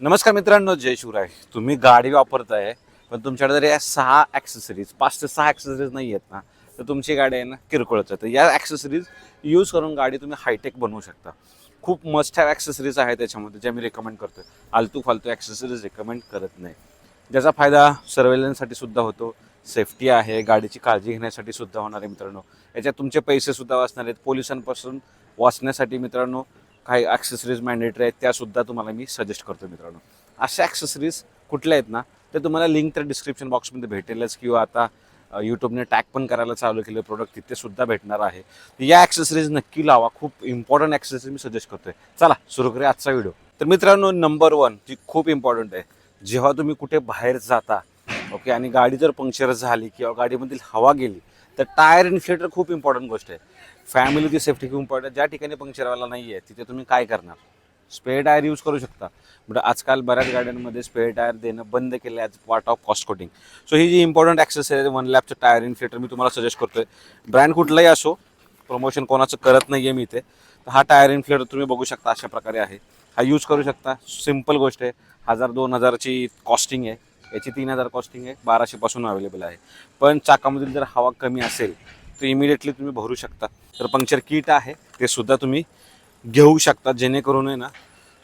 नमस्कार मित्रांनो जय शिवराय. तुम्ही गाडी वापरताय पण तुमच्याकडे जर या सहा ॲक्सेसरीज पाच ते सहा ॲक्सेसरीज नाही आहेत ना तर तुमची गाडी आहे ना किरकोळच आहे तर या ॲक्सेसरीज यूज करून गाडी तुम्ही हायटेक बनवू शकता. खूप मस्ट हॅव ॲक्सेसरीज आहे त्याच्यामध्ये ज्या मी रेकमेंड करतो आलतू फालतू ॲक्सेसरीज रेकमेंड करत नाही. ज्याचा फायदा सर्वेलन्ससाठी सुद्धा होतो सेफ्टी आहे गाडीची काळजी घेण्यासाठी सुद्धा होणार आहे मित्रांनो. याच्यात तुमचे पैसे सुद्धा वाचणार आहेत. पोलिसांपासून वाचण्यासाठी मित्रांनो काही ॲक्सेसरीज मॅन्डेटरी आहेत त्यासुद्धा तुम्हाला मी सजेस्ट करतो मित्रांनो. अशा ॲक्सेसरीज कुठल्या आहेत ना ते तुम्हाला लिंक तर डिस्क्रिप्शन बॉक्समध्ये भेटेलच किंवा आता यूट्यूबने टॅग पण करायला चालू केलं प्रोडक्ट तिथे सुद्धा भेटणार आहे. या ॲक्सेसरीज नक्की लावा खूप इम्पॉर्टंट ॲक्सेसरीज मी सजेस्ट करतोय. चला सुरू करूया आजचा व्हिडिओ तर मित्रांनो नंबर वन जी खूप इम्पॉर्टंट आहे जेव्हा तुम्ही कुठे बाहेर जाता ओके आणि गाडी जर पंक्चर झाली किंवा गाडीमधील हवा गेली तर टायर इन्फ्लेटर खूप इम्पॉर्टंट गोष्ट आहे. फॅमिलीची सेफ्टी खूप इम्पॉर्टंट ज्या ठिकाणी पंक्चरवाला नाही आहे तिथे तुम्ही काय करणार? स्पेअर टायर यूज करू शकता. बट आजकाल बऱ्याच गाड्यांमध्ये स्पेअर टायर देणं बंद केलं as part of cost cutting so ही जी इम्पॉर्टंट ॲक्सेसरी आहे वन लॅपचं टायर इन्फ्लेटर मी तुम्हाला सजेस्ट करतोय. ब्रँड कुठलाही असो प्रमोशन कोणाचं करत नाही आहे मी इथे. तर हा टायर इन्फ्लेटर तुम्ही बघू शकता अशा प्रकारे आहे. हा यूज करू शकता. सिंपल गोष्ट आहे. हजार दोन हजारची कॉस्टिंग आहे. याची तीन हजार कॉस्टिंग आहे. बाराशेपासून अवेलेबल आहे. पण चाकामधील जर हवा कमी असेल तर इमिडिएटली तुम्ही भरू शकता. तर पंक्चर किट आहे ते सुद्धा तुम्ही घेऊ शकता. जेणेकरून आहे ना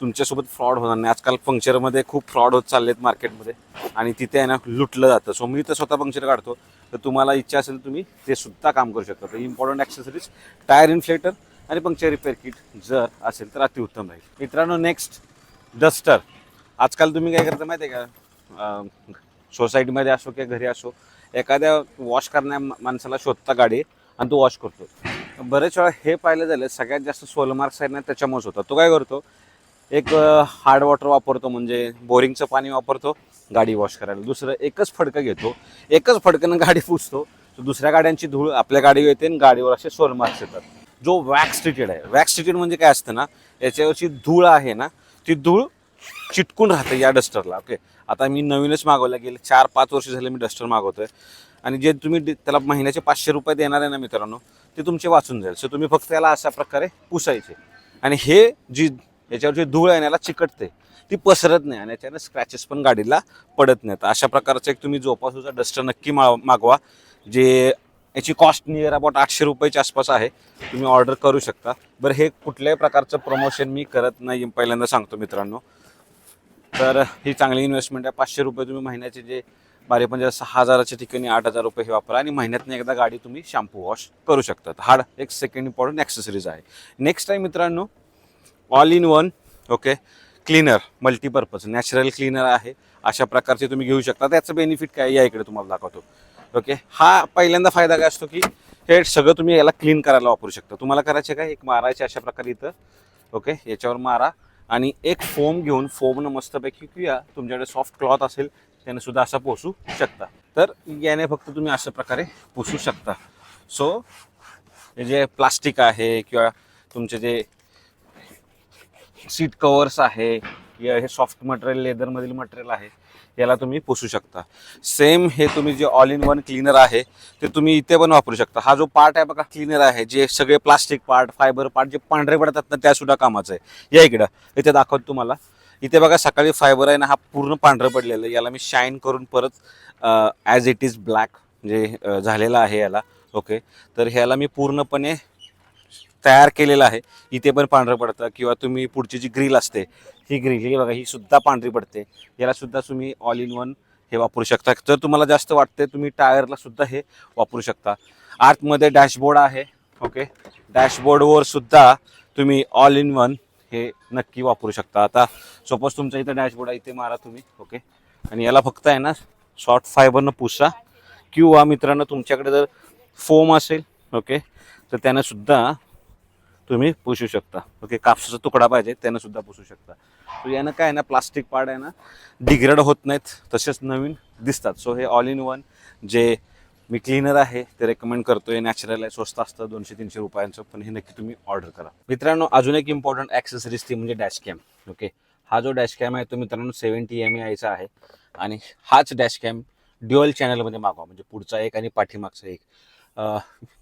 तुमच्यासोबत फ्रॉड होणार नाही. आजकाल पंक्चरमध्ये खूप फ्रॉड होत चालले आहेत मार्केटमध्ये आणि तिथे आहे ना लुटलं जातं. सो मी तर स्वतः पंक्चर काढतो. तर तुम्हाला इच्छा असेल तुम्ही ते सुद्धा काम करू शकता. तर इम्पॉर्टंट ॲक्सेसरीज टायर इन्फ्लेटर आणि पंक्चर रिपेअर किट जर असेल तर अतिउत्तम राहील. मित्रांनो नेक्स्ट डस्टर आजकाल तुम्ही काय करता माहिती आहे का? सोसायटीमध्ये असो किंवा घरी असो एखाद्या वॉश करण्या माणसाला शोधता गाडी आणि तो वॉश करतो. बरेच वेळा हे पाहिलं झालं सगळ्यात जास्त सोलमार्क्स आहे ना त्याच्यामुळेच होता. तो काय करतो? एक हार्ड वॉटर वापरतो म्हणजे बोरिंगचं पाणी वापरतो गाडी वॉश करायला. दुसरं एकच फडकं घेतो एकच फडकनं गाडी पुसतो तर दुसऱ्या गाड्यांची धूळ आपल्या गाडीवर येते आणि गाडीवर असे सोलमार्क्स येतात. जो वॅक्स ट्रीटेड आहे. वॅक्स ट्रीटेड म्हणजे काय असतं ना याच्यावरची धूळ आहे ना ती धूळ चिटकून राहते या डस्टरला ओके आता मी नवीनच मागवला गेले चार पाच वर्ष झाले मी डस्टर मागवतोय. आणि जे तुम्ही त्याला महिन्याचे पाचशे रुपये देणार आहे ना मित्रांनो ते तुमचे वाचून जाईल. सो तुम्ही फक्त याला अशा प्रकारे पुसायचे. आणि हे जी याच्यावर जे धूळ आहे याला चिकटते. ती पसरत नाही आणि याच्याने स्क्रॅचेस पण गाडीला पडत नाहीत. अशा प्रकारचं एक तुम्ही जोपासूचा डस्टर नक्की मा मागवा जे याची कॉस्ट नियर अबाउट आठशे रुपयाच्या आसपास आहे. तुम्ही ऑर्डर करू शकता. बरं हे कुठल्याही प्रकारचं प्रमोशन मी करत नाही पहिल्यांदा सांगतो मित्रांनो. तर ही चांगली इन्व्हेस्टमेंट आहे. पाचशे रुपये तुम्ही महिन्याचे जे बारे म्हणजे सहा हजाराच्या ठिकाणी आठ हजार रुपये हे वापरा आणि महिन्यातनं एकदा गाडी तुम्ही शॅम्पू वॉश करू शकता. हार्ड एक सेकंड इम्पॉर्टंट ॲक्सेसरीज आहे. नेक्स्ट आहे मित्रांनो all in one okay cleaner multipurpose natural cleaner आहे. अशा प्रकारचे तुम्ही घेऊ शकता. त्याचं बेनिफिट काय या इकडे तुम्हाला दाखवतो. ओके हा पहिल्यांदा फायदा काय असतो की हे सगळं तुम्ही याला क्लीन करायला वापरू शकता. तुम्हाला करायचे काय? एक मारायचे अशा प्रकारे इथं. ओके याच्यावर मारा. आणि एक फोम घेऊन फोमनं मस्तपैकी किंवा तुमच्याकडे सॉफ्ट क्लॉथ असेल त्याने सुद्धा असा पोसू शकता. तर याने फक्त तुम्ही अशा प्रकारे पुसू शकता. सो हे जे प्लास्टिक आहे किंवा तुमचे जे सीट कवर्स आहे किंवा हे सॉफ्ट मटेरियल लेदरमधील मटेरियल आहे याला तुम्ही पुसू शकता. सेम हे तुम्ही जे ऑल इन वन क्लीनर आहे ते तुम्ही इथे पण वापरू शकता. हा जो पार्ट आहे बघा क्लीनर आहे जे सगळे प्लास्टिक पार्ट फायबर पार्ट जे पांढरे पडतात ना त्यासुद्धा कामाचं आहे. या इकडं. इथे दाखवतो तुम्हाला. इथे बघा सकाळी फायबर आहे ना हा पूर्ण पांढरं पडलेलं आहे. याला मी शाईन करून परत ॲज इट इज ब्लॅक जे झालेला आहे याला. ओके तर ह्याला मी पूर्णपणे तयार केलेलं आहे. इथे पण पांढरं पडतं किंवा तुम्ही पुढची जी ग्रिल असते ही ग्रिल ही बघा ही सुद्धा पांढरी पडते. याला सुद्धा तुम्ही ऑल इन वन हे वापरू शकता. जर तुम्हाला जास्त वाटते तुम्ही टायरला सुद्धा हे वापरू शकता. आतमध्ये डॅशबोर्ड आहे ओके डॅशबोर्डवर सुद्धा तुम्ही ऑल इन वन हे नक्की वापरू शकता. आता सपोज तुमचा इथं डॅशबोर्ड आहे इथे मारा तुम्ही ओके आणि याला फक्त आहे ना शॉर्ट फायबरनं पुसा. किंवा मित्रांनो तुमच्याकडे जर फोम असेल ओके तर त्यानं सुद्धा तुम्ही पुसू शकता. ओके कापसाचा तुकडा पाहिजे त्यानं सुद्धा पुसू शकता. सो यानं काय आहे ना प्लास्टिक पाड आहे ना डिग्रेड होत नाहीत तसेच नवीन दिसतात. सो हे ऑल इन वन जे मी क्लीनर आहे ते रेकमेंड करतो हे नॅचरल आहे स्वस्त असतं दोनशे तीनशे रुपयांचं पण हे नक्की तुम्ही ऑर्डर करा. मित्रांनो अजून एक इम्पॉर्टंट ॲक्सेसरीज ती म्हणजे डॅश कॅम ओके हा जो डॅश कॅम आहे तो मित्रांनो सेवन्टी एम ए आयचा आहे. आणि हाच डॅश कॅम ड्युअल चॅनलमध्ये मागवा. म्हणजे पुढचा एक आणि पाठीमागचा एक.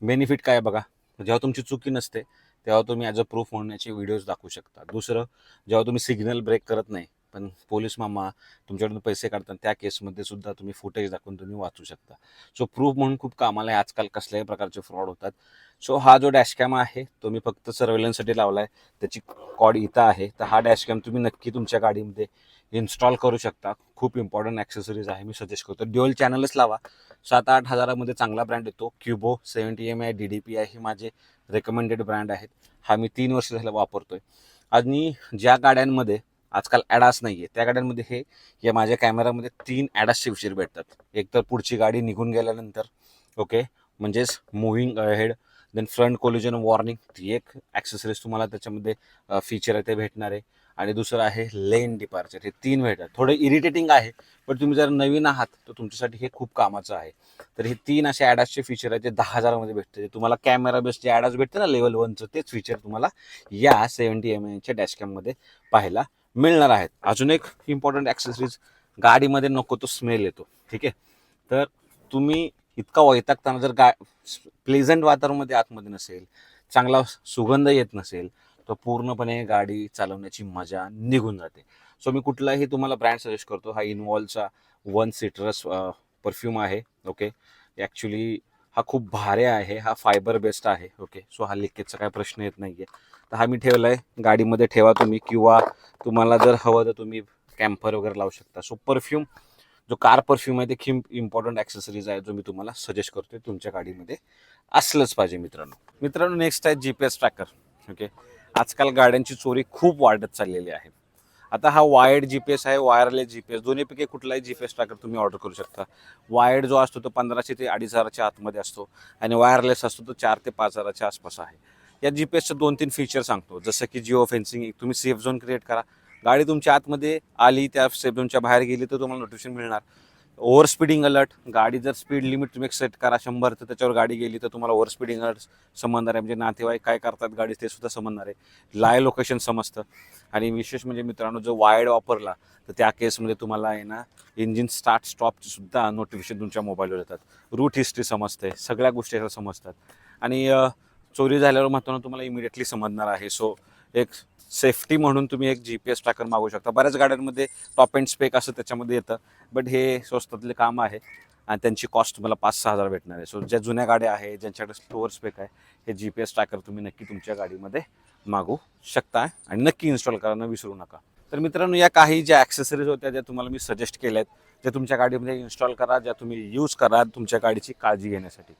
बेनिफिट काय बघा? जेव्हा तुमची चुकी नसते तेव्हा तुम्ही ॲज अ प्रूफ म्हणण्याचे व्हिडिओज दाखवू शकता. दुसरं जेव्हा तुम्ही सिग्नल ब्रेक करत नाही पण पोलीस मामा तुमच्याकडून पैसे काढतात त्या केसमध्ये सुद्धा तुम्ही फुटेज दाखवून तुम्ही वाचू शकता. सो प्रूफ म्हणून खूप कामाला आहे. आजकाल कसल्याही प्रकारचे फ्रॉड होतात. सो हा जो डॅशकॅम आहे तो मी फक्त सर्वेलन्ससाठी लावला आहे त्याची कॉड इथं आहे. तर हा डॅशकॅम तुम्ही नक्की तुमच्या गाडीमध्ये इन्स्टॉल करू शकता. खूप इम्पॉर्टंट ॲक्सेसरीज आहे. मी सजेस्ट करतो. ड्युअल चॅनलच लावा. सात आठ हजारामध्ये चांगला ब्रँड येतो. Qubo seventy M I D D P I हे माझे रेकमेंडेड ब्रँड आहेत. हा मी तीन वर्ष झालं वापरतोय. आणि ज्या गाड्यांमध्ये आजकाल ॲडास नाही आहे त्या गाड्यांमध्ये हे या माझ्या कॅमेरामध्ये तीन ॲडासचे फीचर भेटतात. एक तर पुढची गाडी निघून गेल्यानंतर ओके म्हणजेच moving head then front collision warning ती एक ॲक्सेसरीज तुम्हाला त्याच्यामध्ये फीचर आहे ते भेटणार आहे. आणि दुसरं आहे लेन डिपार्चर हे तीन भेटतात. थोडं इरिटेटिंग आहे पण तुम्ही जर नवीन आहात तर तुमच्यासाठी हे खूप कामाचं आहे. तर हे तीन असे ॲडासचे फीचर आहेत जे दहा हजारामध्ये भेटते जे तुम्हाला कॅमेरा बेस्ट जे ॲडास भेटते ना लेवल वनचं तेच फीचर तुम्हाला या सेवन्टी एम एच्या डॅशकॅममध्ये पाहायला मिळणार आहेत. अजून एक इम्पॉर्टंट ॲक्सेसरीज गाडीमध्ये नको तो स्मेल येतो. ठीक आहे? तर तुम्ही इतका वैतागताना जर गा प्लेझंट वातावरणामध्ये आतमध्ये नसेल चांगला सुगंध येत नसेल तर पूर्णपणे गाडी चालवण्याची मजा निघून जाते. सो मी कुठलाही तुम्हाला ब्रँड सजेस्ट करतो हा इनवॉल्वचा वन सिट्रस परफ्यूम आहे ओके ॲक्च्युली हा खूप भारी आहे हा फायबर बेस्ड आहे ओके सो हा लिकेजचा काय प्रश्न येत नाही आहे तर हा मी ठेवला आहे गाडीमध्ये ठेवा तुम्ही किंवा तुम्हाला जर हवं तर तुम्ही कॅम्पर वगैरे लावू शकता. सो परफ्यूम जो कार परफ्यूम आहे ते खूप इम्पॉर्टंट ॲक्सेसरीज आहे जो मी तुम्हाला सजेस्ट करतोय तुमच्या गाडीमध्ये असलंच पाहिजे मित्रांनो. मित्रांनो नेक्स्ट आहे G P S tracker okay आजकाल गाड्यांची चोरी खूप वाढत चाललेली आहे. आता हा वायर्ड जी पी एस आहे वायरलेस जी पी एस दोन्हीपैकी कुठलाही जी पी एस ट्रॅकर तुम्ही ऑर्डर करू शकता. वायर्ड जो असतो तो पंधराशे ते अडीच हजाराच्या आतमध्ये असतो आणि वायरलेस असतो तो चार ते पाच हजाराच्या आसपास आहे. या जी पी एसचं दोन तीन फीचर सांगतो. जसं की जिओ फेन्सिंग तुम्ही सेफ झोन क्रिएट करा. गाडी तुमच्या आतमध्ये आली त्या सेफ झोनच्या बाहेर गेली तर तुम्हाला नोटिफिकेशन मिळणार. ओव्हर स्पीडिंग अलर्ट गाडी जर स्पीड लिमिट तुम्ही सेट करा शंभर तर त्याच्यावर गाडी गेली तर तुम्हाला ओव्हर स्पीडिंग अलर्ट समजणार आहे. म्हणजे नातेवाईक काय करतात गाडी ते सुद्धा समजणार आहे. लाय लोकेशन समजतं. आणि विशेष म्हणजे मित्रांनो जो वायर्ड वापरला तर त्या केसमध्ये तुम्हाला आहे ना इंजिन स्टार्ट स्टॉपची सुद्धा नोटिफिकेशन तुमच्या मोबाईलवर येतात. रूट हिस्ट्री समजते सगळ्या गोष्टी समजतात. आणि चोरी झाल्यावर मात्र तुम्हाला इमिडिएटली समजणार आहे. सो एक सेफ्टी म्हणून तुम्ही एक जी पी एस ट्रॅकर मागू शकता. बऱ्याच गाड्यांमध्ये टॉप अँड स्पेक असं त्याच्यामध्ये येतं बट हे स्वस्तातले काम आहे आणि त्यांची कॉस्ट तुम्हाला पाच सहा हजार भेटणार आहे. सो ज्या जुन्या गाड्या आहे ज्यांच्याकडे स्टोअर स्पेक आहे हे जी पी एस ट्रॅकर तुम्ही नक्की तुमच्या गाडीमध्ये मागू शकता आणि नक्की इन्स्टॉल करायला विसरू नका. तर मित्रांनो या काही ज्या ॲक्सेसरीज होत्या ज्या तुम्हाला मी सजेस्ट केल्या आहेत ज्या तुमच्या गाडीमध्ये इन्स्टॉल करा ज्या तुम्ही यूज करा तुमच्या गाडीची काळजी घेण्यासाठी.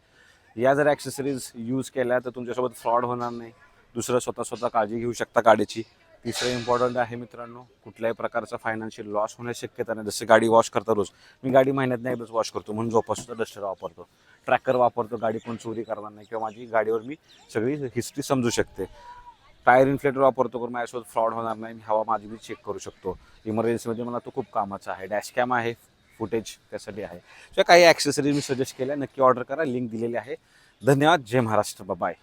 या जर ॲक्सेसरीज यूज केल्या तर तुमच्यासोबत फ्रॉड होणार नाही. दुसरं स्वतः स्वतः काळजी घेऊ शकता गाडीची. तिसरं इम्पॉर्टंट आहे मित्रांनो कुठल्याही प्रकारचा फायनान्शियल लॉस होण्याची शक्यता नाही. जसं गाडी वॉश करता रोज. मी गाडी महिन्यात नाही एकदाच वॉश करतो. म्हणून जोपासून डस्टर वापरतो. ट्रॅकर वापरतो. गाडी कोण चोरी करणार नाही किंवा माझी गाडीवर मी सगळी हिस्ट्री समजू शकते. टायर इन्फ्लेटर वापरतो करून माझ्यासोबत फ्रॉड होणार नाही. हवा माझी मी चेक करू शकतो. इमर्जन्सीमध्ये मला तो खूप कामाचा आहे. डॅश कॅम आहे. फुटेज त्यासाठी आहे. सो काही ॲक्सेसरीज मी सजेस्ट केल्या नक्की ऑर्डर करा. लिंक दिलेली आहे. धन्यवाद. जय महाराष्ट्र. बाय